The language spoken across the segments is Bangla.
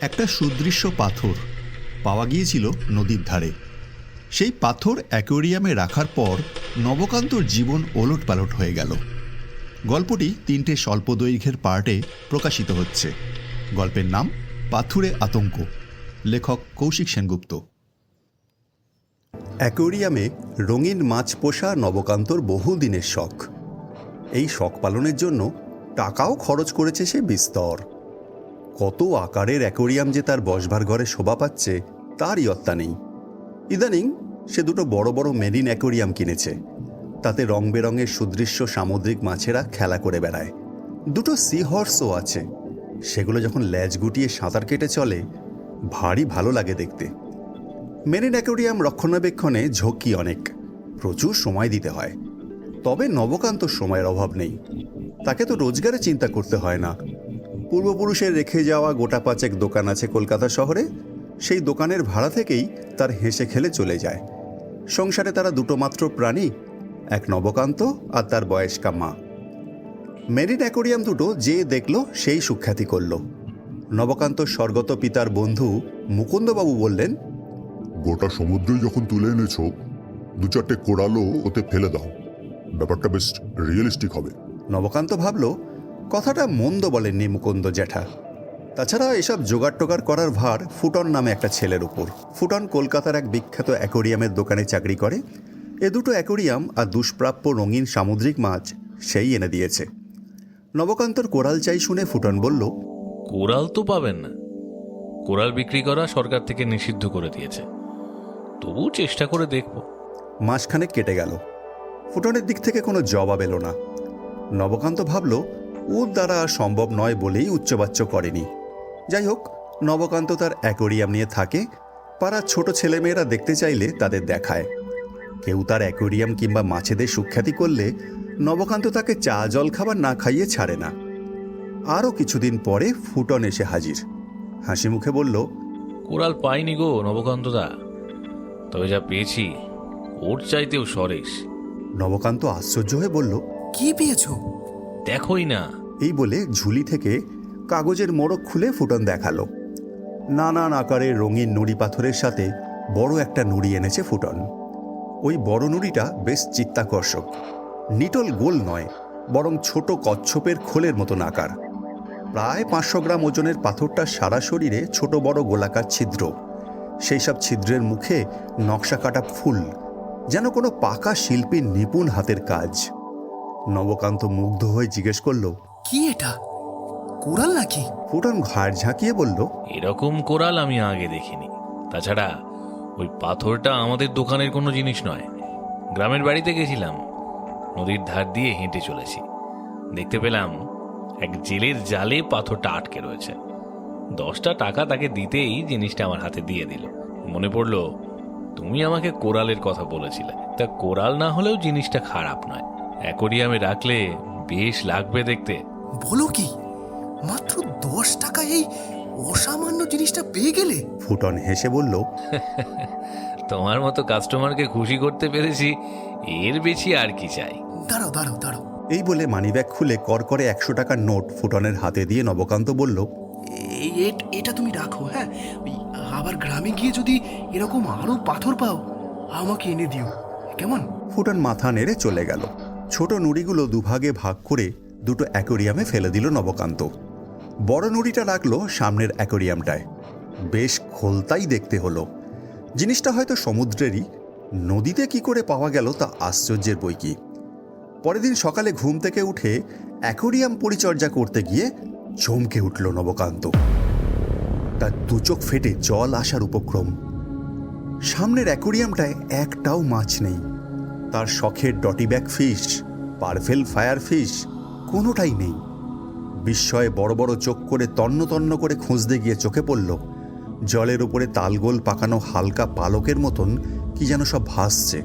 একটা সুদৃশ্য পাথর পাওয়া গিয়েছিল নদীর ধারে। সেই পাথর অ্যাকোয়ারিয়ামে রাখার পর নবকান্তর জীবন ওলট পালট হয়ে গেল। গল্পটি তিনটে স্বল্প দৈর্ঘ্যের পার্টে প্রকাশিত হচ্ছে। গল্পের নাম পাথুরে আতঙ্ক। লেখক কৌশিক সেনগুপ্ত। অ্যাকোয়ারিয়ামে রঙিন মাছ পোষা নবকান্তর বহু দিনের শখ। এই শখ পালনের জন্য টাকাও খরচ করেছে সে বিস্তর। কত আকারের অ্যাকোয়ারিয়াম যে তার বসবার ঘরে শোভা পাচ্ছে, তারই ইয়ত্তা নেই। ইদানিং সে দুটো বড় বড় মেরিন অ্যাকোয়ারিয়াম কিনেছে। তাতে রং বেরঙের সুদৃশ্য সামুদ্রিক মাছেরা খেলা করে বেড়ায়। দুটো সি হর্সও আছে। সেগুলো যখন ল্যাজ গুটিয়ে সাঁতার কেটে চলে, ভারী ভালো লাগে দেখতে। মেরিন অ্যাকোয়ারিয়াম রক্ষণাবেক্ষণে ঝক্কি অনেক। প্রচুর সময় দিতে হয়। তবে নবকান্ত সময়ের অভাব নেই। তাকে তো রোজগারে চিন্তা করতে হয় না। পূর্বপুরুষের রেখে যাওয়া গোটা পাঁচেক দোকান আছে কলকাতা শহরে। সেই দোকানের ভাড়া থেকেই তার হেসে খেলে চলে যায়। সংসারে তারা দুটো মাত্র প্রাণী এক নবকান্ত আর তার বয়স্কা মা। মেরিন অ্যাকোরিয়াম দুটো যে দেখল সেই সুখ্যাতি করল। নবকান্ত স্বর্গত পিতার বন্ধু মুকুন্দবাবু বললেন গোটা সমুদ্রই যখন তুলে এনেছো দু চারটে কোরালও ওতে ফেলে দাও। ব্যাপারটা বেশ রিয়েলিস্টিক হবে। নবকান্ত ভাবল কথাটা মন্দ বলেননি মুকুন্দ জ্যাঠা। তাছাড়া এসব জোগাড় টোগাড় করার ভার ফুটন নামে একটা ছেলের উপর। ফুটন কলকাতার এক বিখ্যাত অ্যাকোরিয়ামের দোকানে চাকরি করে। এ দুটো অ্যাকোরিয়াম আর দুষ্প্রাপ্য রঙিন সামুদ্রিক মাছ সেই এনে দিয়েছে। নবকান্তর কোরাল চাই শুনে ফুটন বলল কোরাল তো পাবেন না। কোরাল বিক্রি করা সরকার থেকে নিষিদ্ধ করে দিয়েছে। তবু চেষ্টা করে দেখব। মাসখানেক কেটে গেল। ফুটনের দিক থেকে কোনো জবাব এলো না। নবকান্ত ভাবল ওর দ্বারা আর সম্ভব নয় বলেই উচ্চবাচ্য করেনি। যাই হোক নবকান্ত তার অ্যাকোরিয়াম নিয়ে থাকে। পাড়ার ছোট ছেলেমেয়েরা দেখতে চাইলে তাদের দেখায়। কেউ তার অ্যাকোরিয়াম কিংবা মাছেদের সুখ্যাতি করলে নবকান্ত তাকে চা জল খাবার না খাইয়ে ছাড়ে না। আরও কিছুদিন পরে ফুটন এসে হাজির। হাসি মুখে বলল কোরাল পাইনি গো নবকান্তদা তবে যা পেয়েছি ওর চাইতেও সরেশ। নবকান্ত আশ্চর্য হয়ে বলল কি পেয়েছ? দেখোই না। এই বলে ঝুলি থেকে কাগজের মোড়ক খুলে ফুটন দেখাল। নানান আকারের রঙিন নুড়ি পাথরের সাথে বড় একটা নুড়ি এনেছে ফুটন। ওই বড় নুড়িটা বেশ চিত্তাকর্ষক। নিটল গোল নয়, বরং ছোট কচ্ছপের খোলের মতন আকার। প্রায় পাঁচশো গ্রাম ওজনের পাথরটা সারা শরীরে ছোট বড় গোলাকার ছিদ্র। সেই সব ছিদ্রের মুখে নকশা কাটা ফুল, যেন কোনো পাকা শিল্পীর নিপুণ হাতের কাজ। নবকান্ত মুগ্ধ হয়ে জিজ্ঞেস করল কি এটা? কোরাল নাকি? ফুটন ঘাড় ঝাঁকিয়ে বলল এরকম কোরাল আমি আগে দেখিনি। তাছাড়া ওই পাথরটা আমাদের দোকানের কোনো জিনিস নয়। গ্রামের বাড়িতে গেছিলাম। নদীর ধার দিয়ে হেঁটে চলেছি। দেখতে পেলাম এক জেলের জালে পাথরটা আটকে রয়েছে। দশটা টাকা তাকে দিতেই জিনিসটা আমার হাতে দিয়ে দিল। মনে পড়ল তুমি আমাকে কোরালের কথা বলেছিলে। তা কোরাল না হলেও জিনিসটা খারাপ নয়। অ্যাকোরিয়ামে রাখলে বেশ লাগবে দেখতে। বলো কি? মাত্র দশ টাকা এই অসামান্য জিনিসটা পেয়ে গেলে? ফুটন হেসে বলল তোমার মতো কাস্টমারকে খুশি করতে পেরেছি এর বেশি আর কি চাই? দাঁড়াও দাঁড়াও দাঁড়াও। এই বলে মানিব্যাগ খুলে করকরে একশো টাকার নোট ফুটনের হাতে দিয়ে নবকান্ত বলল এই এট- এটা তুমি রাখো হ্যাঁ? আবার গ্রামে গিয়ে যদি এরকম আরও পাথর পাও আমাকে এনে দিও। কেমন? ফুটন মাথা নেড়ে চলে গেল। ছোট নুড়িগুলো দুভাগে ভাগ করে দুটো অ্যাকোরিয়ামে ফেলে দিল নবকান্ত। বড় নুড়িটা রাখল সামনের অ্যাকোরিয়ামটায়। বেশ খোলতাই দেখতে হলো। জিনিসটা হয়তো সমুদ্রেরই। নদীতে কি করে পাওয়া গেল তা আশ্চর্যের বই কি। পরের দিন সকালে ঘুম থেকে উঠে অ্যাকোরিয়াম পরিচর্যা করতে গিয়ে চমকে উঠল নবকান্ত। তার দু চোখ ফেটে জল আসার উপক্রম। সামনের অ্যাকোরিয়ামটায় একটাও মাছ নেই। তার শখের dotty dottyback fish, purple fire fish কোনোটাই নেই। বিস্ময়ে বড় বড় চোখ করে তন্ন তন্ন করে খুঁজতে গিয়ে চোখে পড়ল, জলের উপরে তালগোল পাকানো হালকা পালকের মতন কি যেন সব ভাসছে।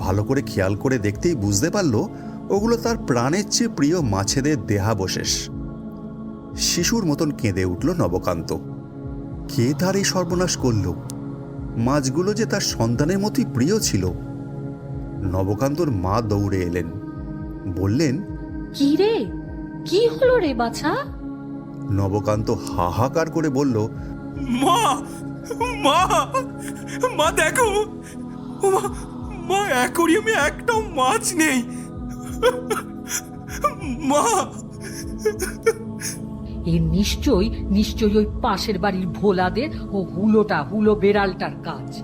ভালো করে খেয়াল করে দেখতেই বুঝতে পারল, ওগুলো তার প্রাণের চেয়ে প্রিয় মাছেদের দেহাবশেষ। শিশুর মতন কেঁদে উঠল নবকান্ত। কে তার এই সর্বনাশ করল? মাছগুলো যে তার সন্তানের মতোই প্রিয় ছিল। নবকান্তর মা দৌড়ে এলেন। বললেন কি রে? কি হলো রে বাছা? নবকান্ত হাহাকার করে বলল মা মা মা দেখো মা মা অ্যাকোরিয়ামে একটাও মাছ নেই। মা। এ নিশ্চয়ই নিশ্চয়ই ওই পাশের বাড়ির ভোলাদের ও হুলোটা হুলো বেড়ালটার কাজ।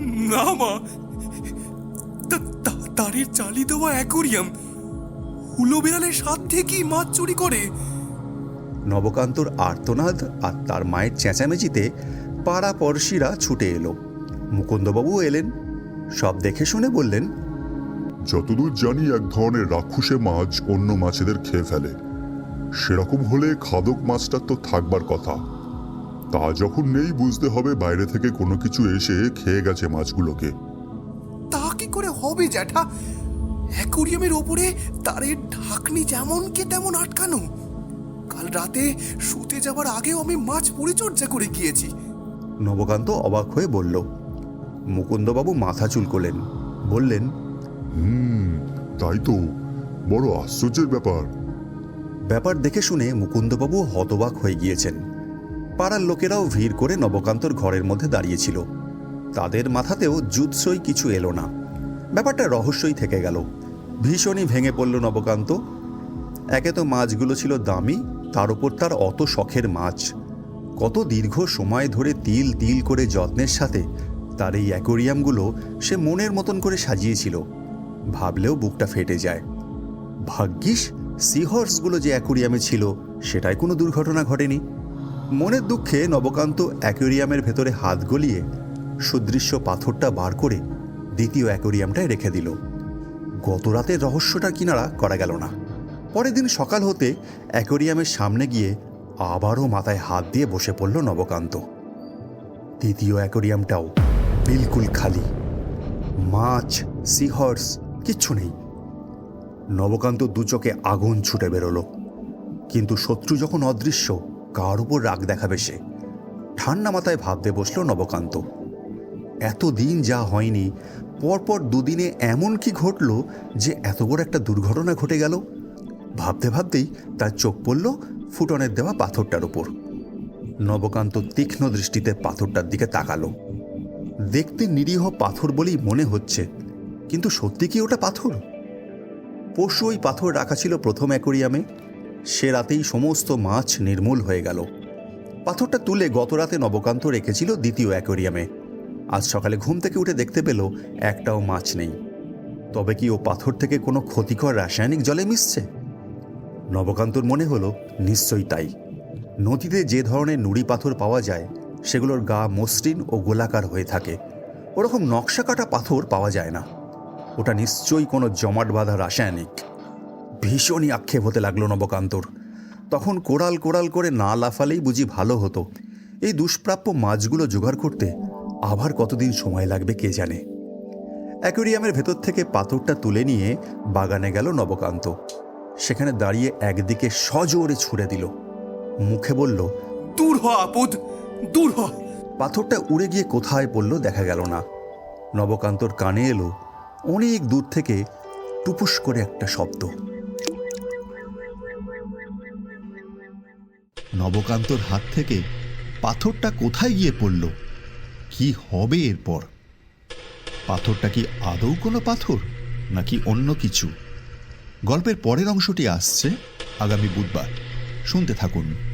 না মা তা- তা- তারের চালি দেওয়া অ্যাকোরিয়াম। হুলো বেড়ালের সাথ থেকেই মাছ চুরি করে। নবকান্তর আর্তনাদ আর তার মায়ের চেঁচামেচিতে পাড়া পড়শিরা ছুটে এলো। মুকুন্দবাবু এলেন। সব দেখে শুনে বললেন যতদূর জানি এক ধরনের রাক্ষসে মাছ অন্য মাছেদের খেয়ে ফেলে। সেরকম হলে খাদক মাছটার তো থাকবার কথা। তা যখন নেই বুঝতে হবে বাইরে থেকে কোনো কিছু এসে খেয়ে গেছে মাছগুলোকে। তা কি করে হবে জ্যাঠা? অ্যাকোরিয়ামের ওপরে তারের ঢাকনি যেমন কে তেমন আটকানো। কাল রাতে শুতে যাবার আগেও আমি মাছ পরিচর্যা করে গিয়েছি। নবকান্ত অবাক হয়ে বলল মুকুন্দবাবু মাথা চুলকোলেন। বললেন হুম তাই তো বড় আশ্চর্যের ব্যাপার। ব্যাপার দেখে শুনে মুকুন্দবাবু হতবাক হয়ে গিয়েছেন। পাড়ার লোকেরাও ভিড় করে নবকান্তর ঘরের মধ্যে দাঁড়িয়েছিল। তাদের মাথাতেও জুৎসই কিছু এলো না। ব্যাপারটা রহস্যই থেকে গেল। ভীষণই ভেঙে পড়ল নবকান্ত। একে তো মাছগুলো ছিল দামি, তার উপর তার অত শখের মাছ। কত দীর্ঘ সময় ধরে তিল তিল করে যত্নের সাথে তার এই অ্যাকোরিয়ামগুলো সে মনের মতন করে সাজিয়েছিল। ভাবলেও বুকটা ফেটে যায়। ভাগ্যিস, সিহর্সগুলো যে অ্যাকোরিয়ামে ছিল সেটাই কোনো দুর্ঘটনা ঘটেনি। মনের দুঃখে নবকান্ত অ্যাকোরিয়ামের ভেতরে হাত গলিয়ে সুদৃশ্য পাথরটা বার করে দ্বিতীয় অ্যাকোরিয়ামটায় রেখে দিল। গত রাতের রহস্যটা কিনারা করা গেল না। পরের দিন সকাল হতে অ্যাকোরিয়ামের সামনে গিয়ে আবারও মাথায় হাত দিয়ে বসে পড়ল নবকান্ত। তৃতীয় অ্যাকোরিয়ামটাও বিলকুল খালি। মাছ, সিহর্স, কিচ্ছু নেই। নবকান্ত দু চোখে আগুন ছুটে বেরোলো। কিন্তু শত্রু যখন অদৃশ্য, কার উপর রাগ দেখাবে সে? ঠান্ডা মাথায় ভাবতে বসল নবকান্ত। এতদিন যা হয়নি পরপর দুদিনে এমন কি ঘটল যে এত বড় একটা দুর্ঘটনা ঘটে গেল? ভাবতে ভাবতেই তার চোখ পড়ল ফুটনের দেওয়া পাথরটার উপর। নবকান্ত তীক্ষ্ণ দৃষ্টিতে পাথরটার দিকে তাকালো। দেখতে নিরীহ পাথর বলেই মনে হচ্ছে, কিন্তু সত্যি কি ওটা পাথর? পশু ওই পাথর রাখা ছিল প্রথম অ্যাকোরিয়ামে। সে রাতেই সমস্ত মাছ নির্মূল হয়ে গেল। পাথরটা তুলে গত রাতে নবকান্ত রেখেছিল দ্বিতীয় অ্যাকোরিয়ামে। আজ সকালে ঘুম থেকে উঠে দেখতে পেল একটাও মাছ নেই। তবে কি ও পাথর থেকে কোনো ক্ষতিকর রাসায়নিক জলে মিশছে? নবকান্তর মনে হলো, নিশ্চয়ই তাই। নদীতে যে ধরনের নুড়ি পাথর পাওয়া যায়, সেগুলোর গা মসৃণ ও গোলাকার হয়ে থাকে। ওরকম নকশা কাটা পাথর পাওয়া যায় না। ওটা নিশ্চয়ই কোনো জমাট বাঁধা রাসায়নিক। ভীষণই আক্ষেপ হতে লাগল নবকান্তর। তখন কোড়াল কোড়াল করে না লাফালেই বুঝি ভালো হতো। এই দুষ্প্রাপ্য মাছগুলো জোগাড় করতে আবার কতদিন সময় লাগবে কে জানে? অ্যাকোরিয়ামের ভেতর থেকে পাথরটা তুলে নিয়ে বাগানে গেল নবকান্ত। সেখানে দাঁড়িয়ে একদিকে সজোরে ছুড়ে দিল। মুখে বলল দূর হ আপদ দূর হ। পাথরটা উড়ে গিয়ে কোথায় পড়ল দেখা গেল না। নবকান্তর কানে এলো অনেক দূর থেকে টুপুস করে একটা শব্দ। নবকান্তর হাত থেকে পাথরটা কোথায় গিয়ে পড়ল? কি হবে এরপর? পাথরটা কি আদৌ কোনো পাথর, নাকি অন্য কিছু? গল্পের পরের অংশটি আসছে আগামী বুধবার। শুনতে থাকুন।